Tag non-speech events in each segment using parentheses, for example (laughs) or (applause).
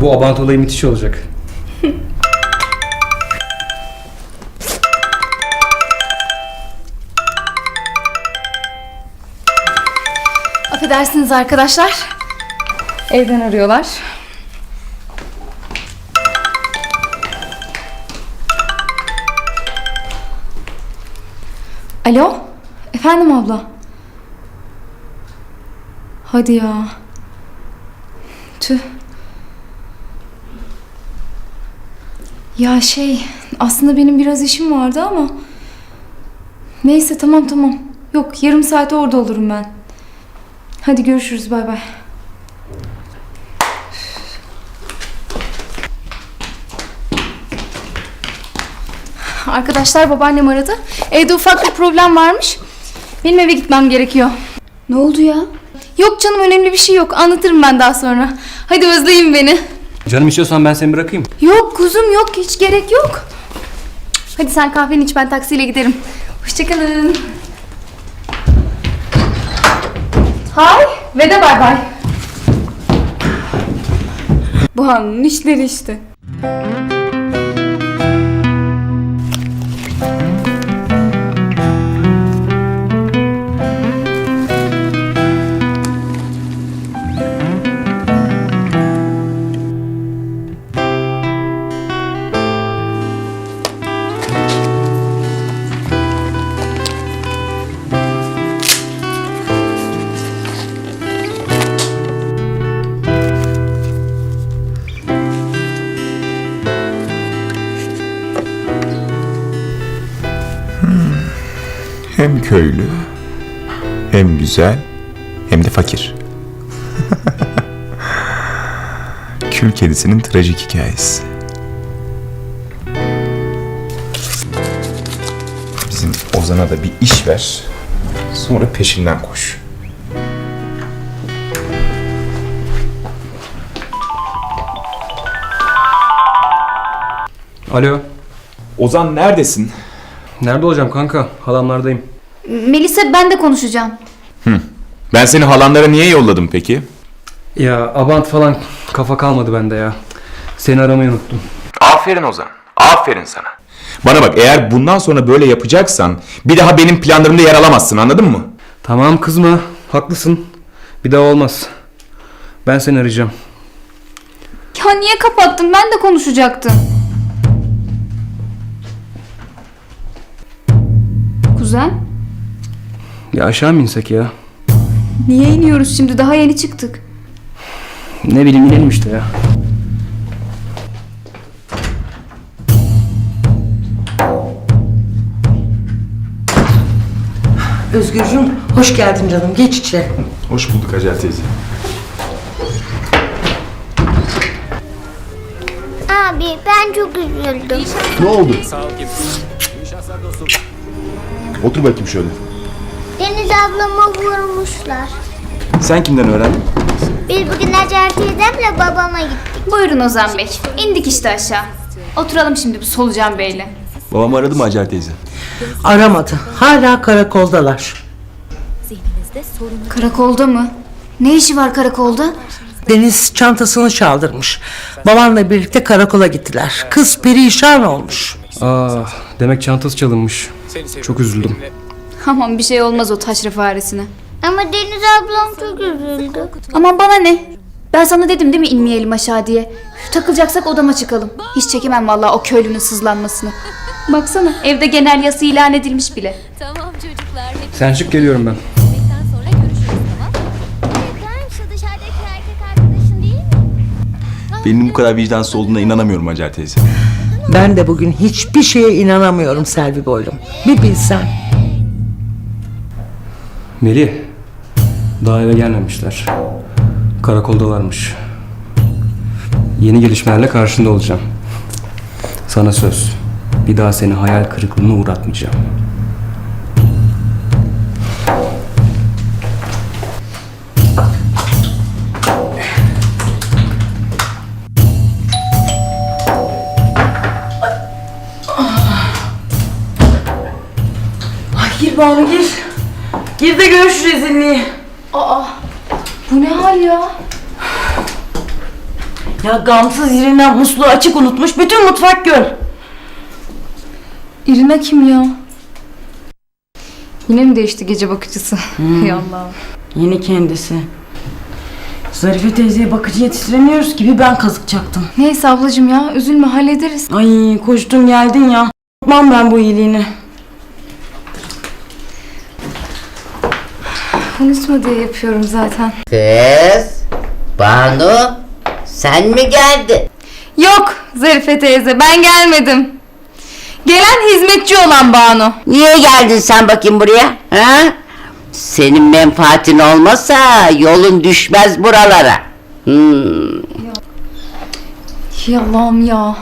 Bu abant olayı müthiş olacak. (laughs) Affedersiniz arkadaşlar. Evden arıyorlar. Alo? Efendim abla? Hadi ya. Tüh. Ya şey, aslında benim biraz işim vardı ama... Neyse tamam tamam. Yok yarım saate orada olurum ben. Hadi görüşürüz bay bay. Arkadaşlar babaannem aradı. Evde ufak bir problem varmış. Benim eve gitmem gerekiyor. Ne oldu ya? Yok canım önemli bir şey yok. Anlatırım ben daha sonra. Hadi özleyin beni. Canım istiyorsan ben seni bırakayım. Yok kuzum yok hiç gerek yok. Hadi sen kahveni iç ben taksiyle giderim. Hoşçakalın. Hay ve de bay bay. Bu hanımın işleri işte. Köylü, hem güzel, hem de fakir. (laughs) Kül kedisinin trajik hikayesi. Bizim Ozan'a da bir iş ver, sonra peşinden koş. Alo. Ozan neredesin? Nerede olacağım kanka? Halamlardayım. Melisa ben de konuşacağım. Ben seni halanlara niye yolladım peki? Ya abant falan kafa kalmadı bende ya. Seni aramayı unuttum. Aferin Ozan. Aferin sana. Bana bak eğer bundan sonra böyle yapacaksan bir daha benim planlarımda yer alamazsın anladın mı? Tamam kızma. Haklısın. Bir daha olmaz. Ben seni arayacağım. Ya niye kapattın? Ben de konuşacaktım. Kuzen? Ya aşağı mı insek ya? Niye iniyoruz şimdi? Daha yeni çıktık. Ne bileyim inelim işte ya. Özgürcüğüm hoş geldin canım. Geç içeri. Hoş bulduk Hacer teyze. Abi ben çok üzüldüm. Ne oldu? Otur bakayım şöyle. Deniz ablama vurmuşlar. Sen kimden öğrendin? Biz bugün Hacer teyzemle babama gittik. Buyurun Ozan Bey. İndik işte aşağı. Oturalım şimdi bu Solucan Bey'le. Babam aradı mı Hacer teyze? Aramadı. Hala karakoldalar. Karakolda mı? Ne işi var karakolda? Deniz çantasını çaldırmış. Babanla birlikte karakola gittiler. Kız perişan olmuş. Ah, demek çantası çalınmış. Çok üzüldüm. Aman bir şey olmaz o taşra faresine. Ama Deniz ablam çok üzüldü. Aman bana ne? Ben sana dedim değil mi inmeyelim aşağı diye. Takılacaksak odama çıkalım. Hiç çekemem vallahi o köylünün sızlanmasını. Baksana evde genel yası ilan edilmiş bile. Tamam çocuklar. Hep Sen çık geliyorum ben. yemekten sonra görüşürüz tamam Efendim şu dışarıdaki erkek arkadaşın değil mi? Benim bu kadar vicdansız olduğuna inanamıyorum Hacer teyze. Ben de bugün hiçbir şeye inanamıyorum Selvi Boylum. Bir bilsen. Melih. Daha eve gelmemişler. Karakoldalarmış. Yeni gelişmelerle karşında olacağım. Sana söz. Bir daha seni hayal kırıklığına uğratmayacağım. Ay gir Banu gir. Gir de gör şu rezilliği. Aa bu ne hal ya? Ya gamsız yerinden musluğu açık unutmuş. Bütün mutfak göl. İrina kim ya? Yine mi değişti gece bakıcısı? Hay Allah'ım. Yeni kendisi. Zarife teyzeye bakıcı yetiştiremiyoruz gibi ben kazık çaktım. Neyse ablacığım ya üzülme hallederiz. Ay koştun geldin ya. Unutmam ben bu iyiliğini. Unutma diye yapıyorum zaten. Kız, Banu, sen mi geldin? Yok Zarife teyze ben gelmedim. Gelen hizmetçi olan Banu. Niye geldin sen bakayım buraya? Ha? Senin menfaatin olmasa yolun düşmez buralara. Hmm. Ya Allah'ım ya.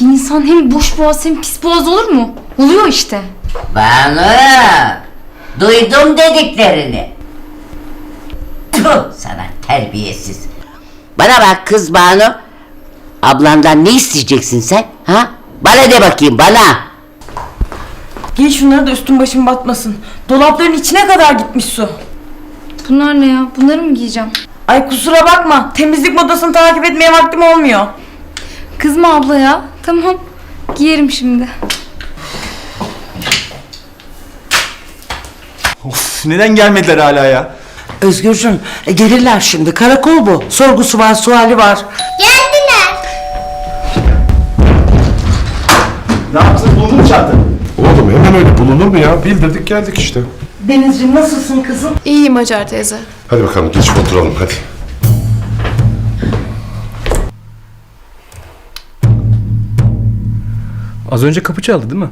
Bir insan hem boş boğaz hem pis boğaz olur mu? Oluyor işte. Banu, duydum dediklerini. Tüh, sana terbiyesiz. Bana bak kız Banu. Ablandan ne isteyeceksin sen? Ha? Bana de bakayım bana. Giy şunları da üstüm başım batmasın. Dolapların içine kadar gitmiş su. Bunlar ne ya? Bunları mı giyeceğim? Ay kusura bakma. Temizlik modasını takip etmeye vaktim olmuyor. Kızma abla ya. Tamam. Giyerim şimdi. Of neden gelmediler hala ya? Özgürcüm e, gelirler şimdi. Karakol bu. Sorgusu var, suali var. Geldiler. Ne yaptın buldun mu çanta? Oğlum hemen öyle bulunur mu ya? Bildirdik geldik işte. Denizciğim nasılsın kızım? İyiyim Hacer teyze. Hadi bakalım geç oturalım hadi. Az önce kapı çaldı değil mi?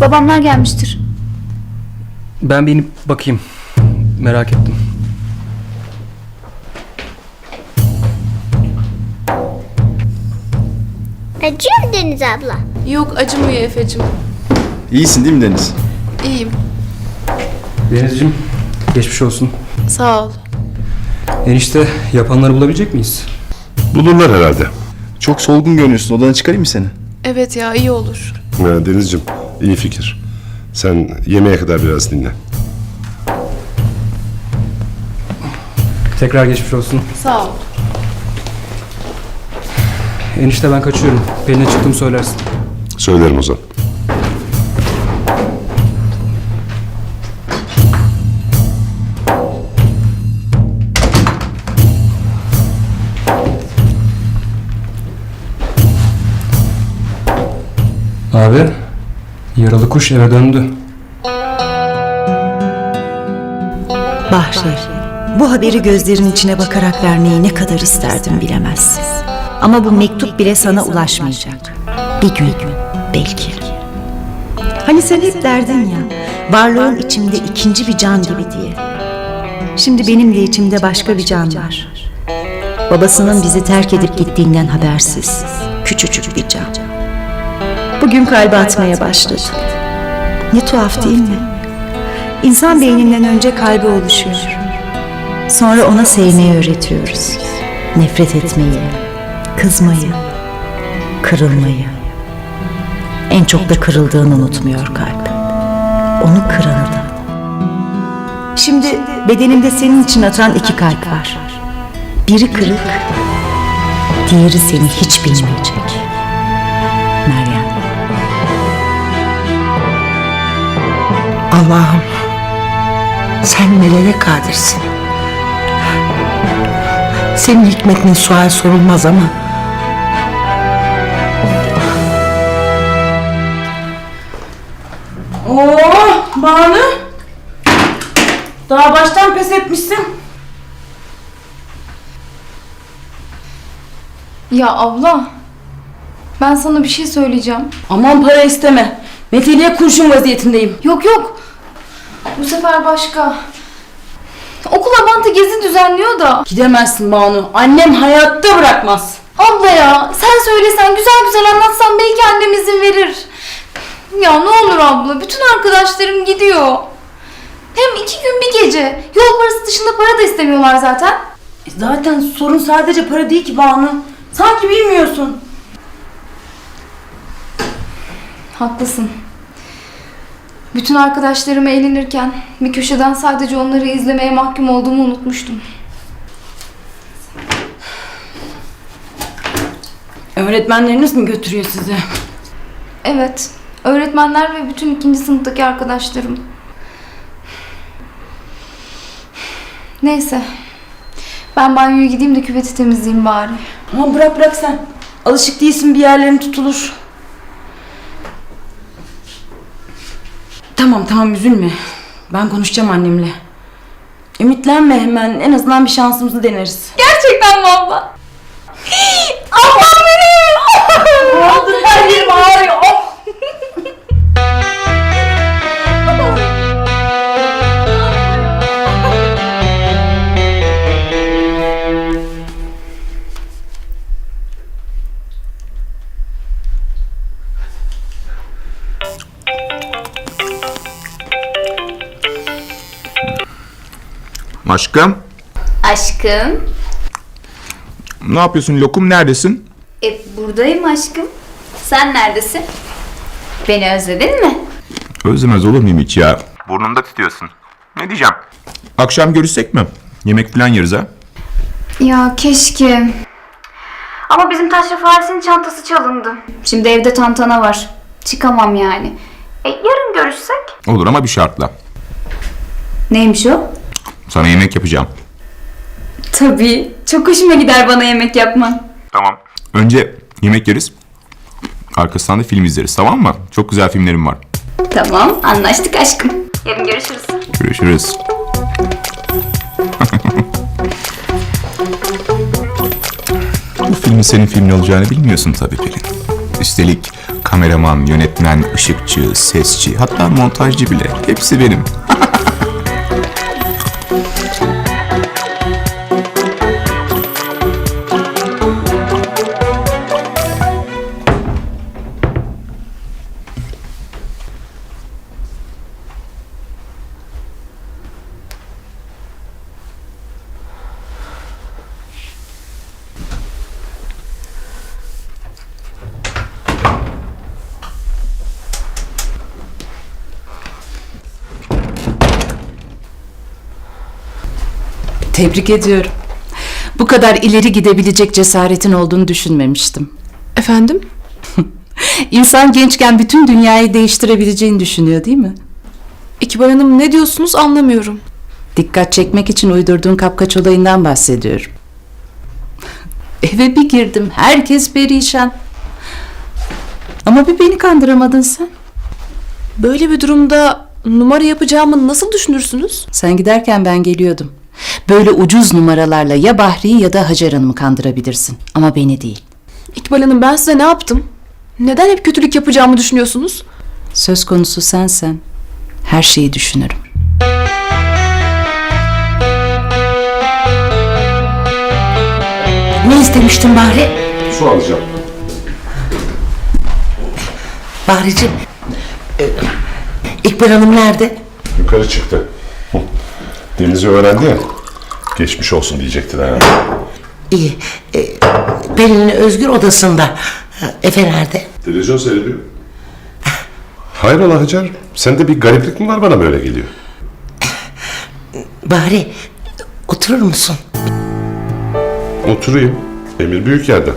Babamlar gelmiştir. Ben bir inip bakayım. Merak ettim. Acıyor mu Deniz abla? Yok acımıyor Efe'cim. İyisin değil mi Deniz? İyiyim. Denizciğim geçmiş olsun. Sağ ol. Enişte yapanları bulabilecek miyiz? Bulurlar herhalde. Çok solgun görünüyorsun. Odadan çıkarayım mı seni? Evet ya iyi olur. Ha, Denizciğim iyi fikir. Sen yemeğe kadar biraz dinle. Tekrar geçmiş olsun. Sağ ol. Enişte ben kaçıyorum. Pelin'e çıktım söylersin. Söylerim o zaman. Abi yaralı kuş eve döndü. Bahri, bu haberi gözlerin içine bakarak vermeyi ne kadar isterdim bilemezsin. Ama bu mektup bile sana ulaşmayacak. Bir gün, belki. Hani sen hep derdin ya, varlığın içimde ikinci bir can gibi diye. Şimdi benim de içimde başka bir can var. Babasının bizi terk edip gittiğinden habersiz, küçücük bir can. Bugün kalbi atmaya başladı. Ne tuhaf değil mi? İnsan beyninden önce kalbi oluşuyor. Sonra ona sevmeyi öğretiyoruz. Nefret etmeyi, kızmayı, kırılmayı. En çok da kırıldığını unutmuyor kalp. Onu kıranı da. Şimdi bedeninde senin için atan iki kalp var. Biri kırık, diğeri seni hiç bilmeyecek. Meryem. Allah'ım sen nelere kadirsin. Senin hikmetin sual sorulmaz ama Oo Banu. Daha baştan pes etmişsin. Ya abla. Ben sana bir şey söyleyeceğim. Aman para isteme. Meteliğe kurşun vaziyetindeyim. Yok yok. Bu sefer başka. Okul Avant'a gezi düzenliyor da. Gidemezsin Banu. Annem hayatta bırakmaz. Abla ya sen söylesen güzel güzel anlatsan belki annem izin verir. Ya ne olur abla bütün arkadaşlarım gidiyor. Hem iki gün bir gece. Yol parası dışında para da istemiyorlar zaten. E Zaten sorun sadece para değil ki Banu. Sanki bilmiyorsun. Haklısın. Bütün arkadaşlarım eğlenirken bir köşeden sadece onları izlemeye mahkum olduğumu unutmuştum. Öğretmenleriniz mi götürüyor sizi? Evet. Öğretmenler ve bütün ikinci sınıftaki arkadaşlarım. Neyse. Ben banyoya gideyim de küveti temizleyeyim bari. Aman bırak bırak sen. Alışık değilsin bir yerlerin tutulur. Tamam tamam üzülme. Ben konuşacağım annemle. Ümitlenme hemen. En azından bir şansımızı deneriz. Gerçekten mi abla? Aşkım, Aşkım. ne yapıyorsun? Lokum neredesin? E buradayım aşkım. Sen neredesin? Beni özledin mi? Özlemez olur muyum hiç ya? Burnunda tutuyorsun. Ne diyeceğim? Akşam görüşsek mi? Yemek falan yeriz ha? Ya keşke. Ama bizim taşraf Haris'in çantası çalındı. Şimdi evde tantana var. Çıkamam yani. E, yarın görüşsek? Olur ama bir şartla. Neymiş o? Sana yemek yapacağım. Tabii. Çok hoşuma gider bana yemek yapman. Tamam. Önce yemek yeriz. Arkasından da film izleriz tamam mı? Çok güzel filmlerim var. Tamam anlaştık aşkım. Yarın görüşürüz. Görüşürüz. (laughs) Bu filmin senin filmin olacağını bilmiyorsun tabii Pelin. Üstelik kameraman, yönetmen, ışıkçı, sesçi, hatta montajcı bile. Hepsi benim. (laughs) Tebrik ediyorum. Bu kadar ileri gidebilecek cesaretin olduğunu düşünmemiştim. Efendim? (laughs) İnsan gençken bütün dünyayı değiştirebileceğini düşünüyor değil mi? İkbal Hanım ne diyorsunuz anlamıyorum. Dikkat çekmek için uydurduğun kapkaç olayından bahsediyorum. (laughs) Eve bir girdim, herkes perişan. Ama bir beni kandıramadın sen. Böyle bir durumda numara yapacağımı nasıl düşünürsünüz? Sen giderken ben geliyordum. Böyle ucuz numaralarla ya Bahri'yi ya da Hacer Hanım'ı kandırabilirsin. Ama beni değil. İkbal Hanım ben size ne yaptım? Neden hep kötülük yapacağımı düşünüyorsunuz? Söz konusu sensen her şeyi düşünürüm. Ne istemiştin Bahri? Su alacağım. Bahriciğim. e, İkbal Hanım nerede? Yukarı çıktı. Deniz'i öğrendi ya. Geçmiş olsun diyecekti ha. İyi. E, Pelin'in Özgür odasında. Ha, Efe nerede? Televizyon seyrediyor. Hayrola Hacer? Sende bir gariplik mi var bana böyle geliyor? Bahri oturur musun? Oturayım. Emir büyük yerden.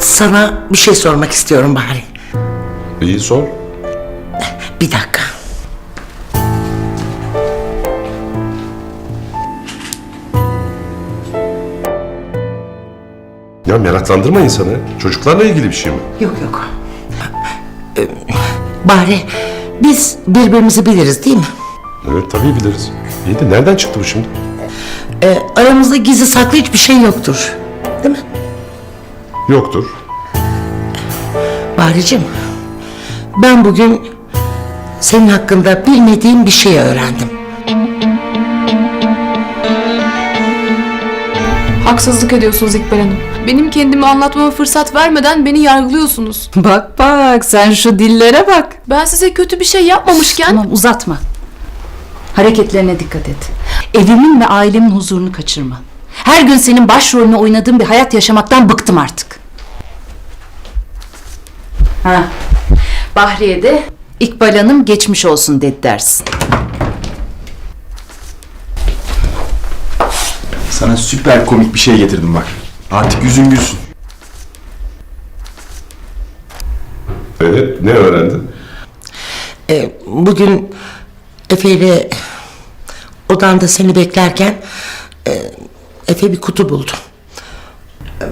Sana bir şey sormak istiyorum Bahri. İyi sor. Bir dakika. Ya meraklandırma insanı. Çocuklarla ilgili bir şey mi? Yok yok. Ee, Bahri biz birbirimizi biliriz değil mi? Evet tabii biliriz. İyi de nereden çıktı bu şimdi? Ee, aramızda gizli saklı hiçbir şey yoktur. Değil mi? Yoktur. Bahricim, ben bugün senin hakkında bilmediğim bir şey öğrendim. Haksızlık ediyorsunuz İkbal Hanım. Benim kendimi anlatmama fırsat vermeden beni yargılıyorsunuz. (laughs) Bak bak sen şu dillere bak. Ben size kötü bir şey yapmamışken... Tamam uzatma. Hareketlerine dikkat et. Evimin ve ailemin huzurunu kaçırma. Her gün senin başrolünü oynadığın bir hayat yaşamaktan bıktım artık. Ha. Bahriye de İkbal Hanım geçmiş olsun dedi dersin. Sana süper komik bir şey getirdim bak. Artık yüzün gülsün. Evet, ne öğrendin? E, bugün Efe ile odanda seni beklerken e, Efe bir kutu buldu.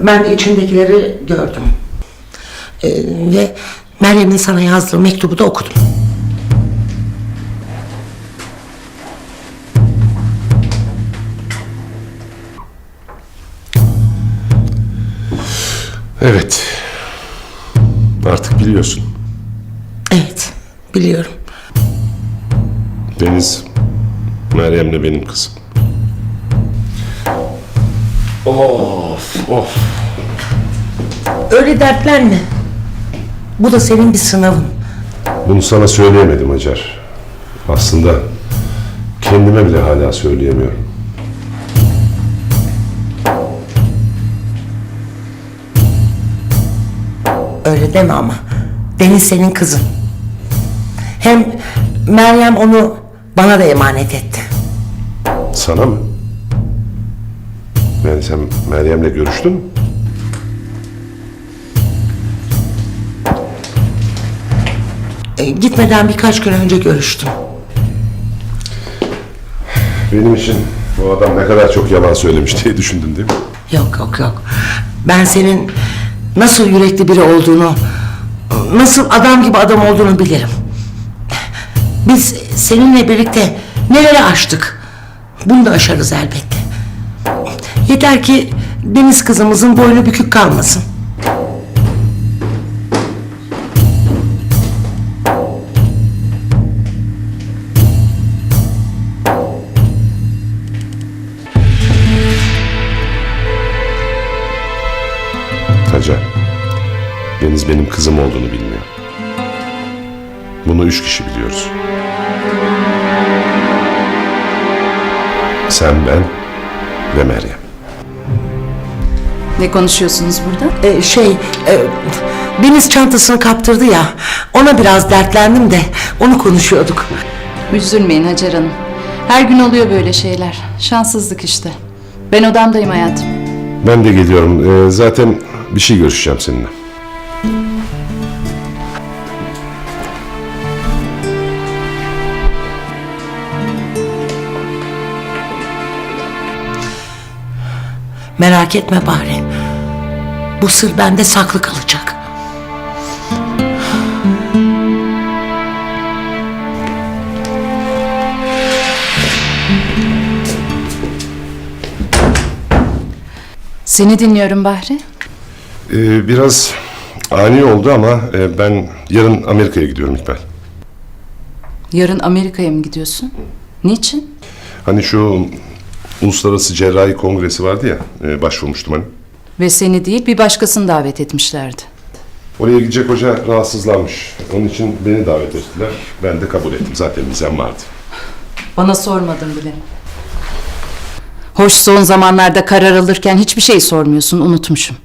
Ben de içindekileri gördüm. E, ve Meryem'in sana yazdığı mektubu da okudum. Evet. Artık biliyorsun. Evet, biliyorum. Deniz, Meryem'le benim kızım. Of, of. Öyle dertlenme. Bu da senin bir sınavın. Bunu sana söyleyemedim Hacer. Aslında kendime bile hala söyleyemiyorum. Öyle deme ama. Deniz senin kızın. Hem Meryem onu bana da emanet etti. Sana mı? Yani sen Meryem'le görüştün mü? E, gitmeden birkaç gün önce görüştüm. Benim için bu adam ne kadar çok yalan söylemiş diye düşündün değil mi? Yok yok yok. Ben senin nasıl yürekli biri olduğunu, nasıl adam gibi adam olduğunu bilirim. Biz seninle birlikte neleri aştık. Bunu da aşarız elbette. Yeter ki deniz kızımızın boynu bükük kalmasın. Benim kızım olduğunu bilmiyor. Bunu üç kişi biliyoruz. Sen, ben ve Meryem. Ne konuşuyorsunuz burada? E, şey, e, deniz çantasını kaptırdı ya. Ona biraz dertlendim de onu konuşuyorduk. Üzülmeyin Hacer Hanım. Her gün oluyor böyle şeyler. Şanssızlık işte. Ben odamdayım hayatım. Ben de geliyorum. Ee, zaten bir şey görüşeceğim seninle. Merak etme bari. Bu sır bende saklı kalacak. Seni dinliyorum Bahri. Ee, biraz ani oldu ama e, ben yarın Amerika'ya gidiyorum İkbal. Yarın Amerika'ya mı gidiyorsun? Niçin? Hani şu Uluslararası Cerrahi Kongresi vardı ya, e, başvurmuştum hani. Ve seni değil bir başkasını davet etmişlerdi. Oraya gidecek hoca rahatsızlanmış. Onun için beni davet ettiler. Ben de kabul ettim. Zaten vizem vardı. Bana sormadın bile. Hoş son zamanlarda karar alırken hiçbir şey sormuyorsun unutmuşum.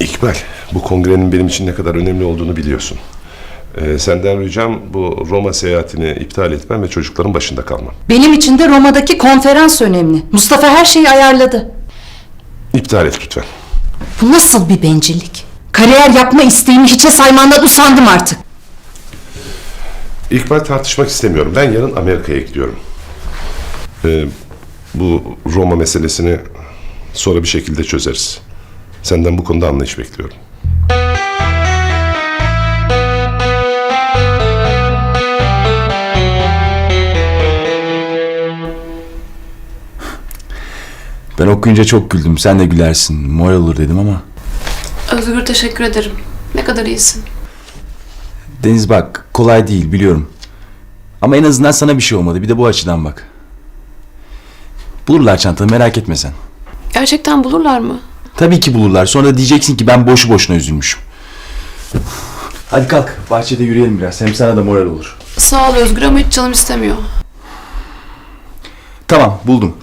İkbal, bu kongrenin benim için ne kadar önemli olduğunu biliyorsun. Ee, senden ricam bu Roma seyahatini iptal etmem ve çocukların başında kalmam. Benim için de Roma'daki konferans önemli. Mustafa her şeyi ayarladı. İptal et lütfen. Bu nasıl bir bencillik? Kariyer yapma isteğimi hiçe saymandan usandım artık. İkbal tartışmak istemiyorum. Ben yarın Amerika'ya gidiyorum. Ee, bu Roma meselesini sonra bir şekilde çözeriz. Senden bu konuda anlayış bekliyorum. Ben okuyunca çok güldüm. Sen de gülersin. Moral olur dedim ama. Özgür teşekkür ederim. Ne kadar iyisin. Deniz bak kolay değil biliyorum. Ama en azından sana bir şey olmadı. Bir de bu açıdan bak. Bulurlar çantanı merak etme sen. Gerçekten bulurlar mı? Tabii ki bulurlar. Sonra diyeceksin ki ben boşu boşuna üzülmüşüm. Hadi kalk. Bahçede yürüyelim biraz. Hem sana da moral olur. Sağ ol Özgür ama hiç canım istemiyor. Tamam buldum.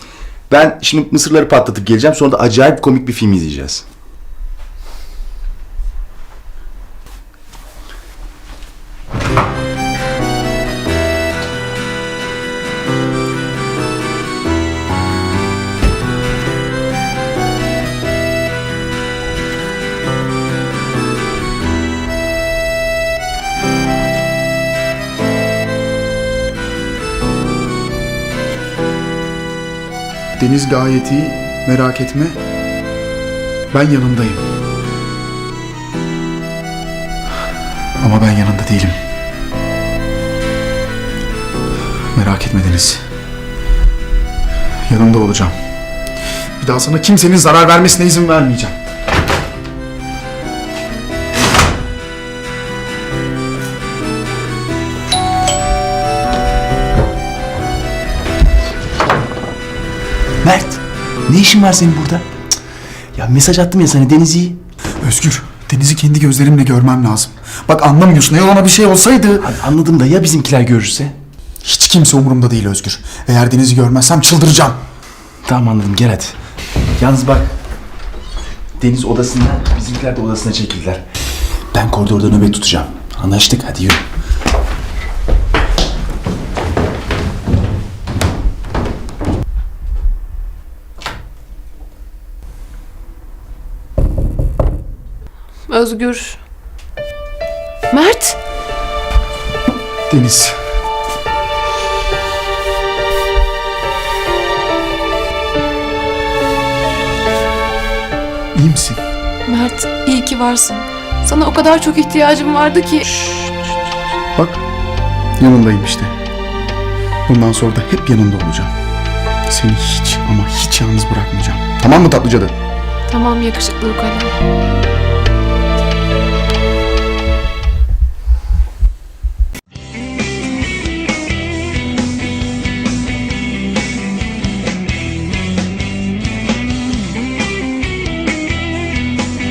Ben şimdi mısırları patlatıp geleceğim. Sonra da acayip komik bir film izleyeceğiz. Deniz gayet iyi. Merak etme. Ben yanındayım. Ama ben yanında değilim. Merak etme Deniz. Yanında olacağım. Bir daha sana kimsenin zarar vermesine izin vermeyeceğim. Mert, ne işin var senin burada? Cık. Ya mesaj attım ya sana Deniz iyi. Özgür, Deniz'i kendi gözlerimle görmem lazım. Bak anlamıyorsun. Eğer ona bir şey olsaydı... Hadi anladım da ya bizimkiler görürse? Hiç kimse umurumda değil Özgür. Eğer Deniz'i görmezsem çıldıracağım. Tamam anladım gel hadi. Yalnız bak. Deniz odasında, bizimkiler de odasına çekildiler. Ben koridorda nöbet tutacağım. Anlaştık hadi yürü. Özgür. Mert. Deniz. İyi misin? Mert iyi ki varsın. Sana o kadar çok ihtiyacım vardı ki. Bak yanındayım işte. Bundan sonra da hep yanında olacağım. Seni hiç ama hiç yalnız bırakmayacağım. Tamam mı tatlıcadı? Tamam yakışıklı ukala.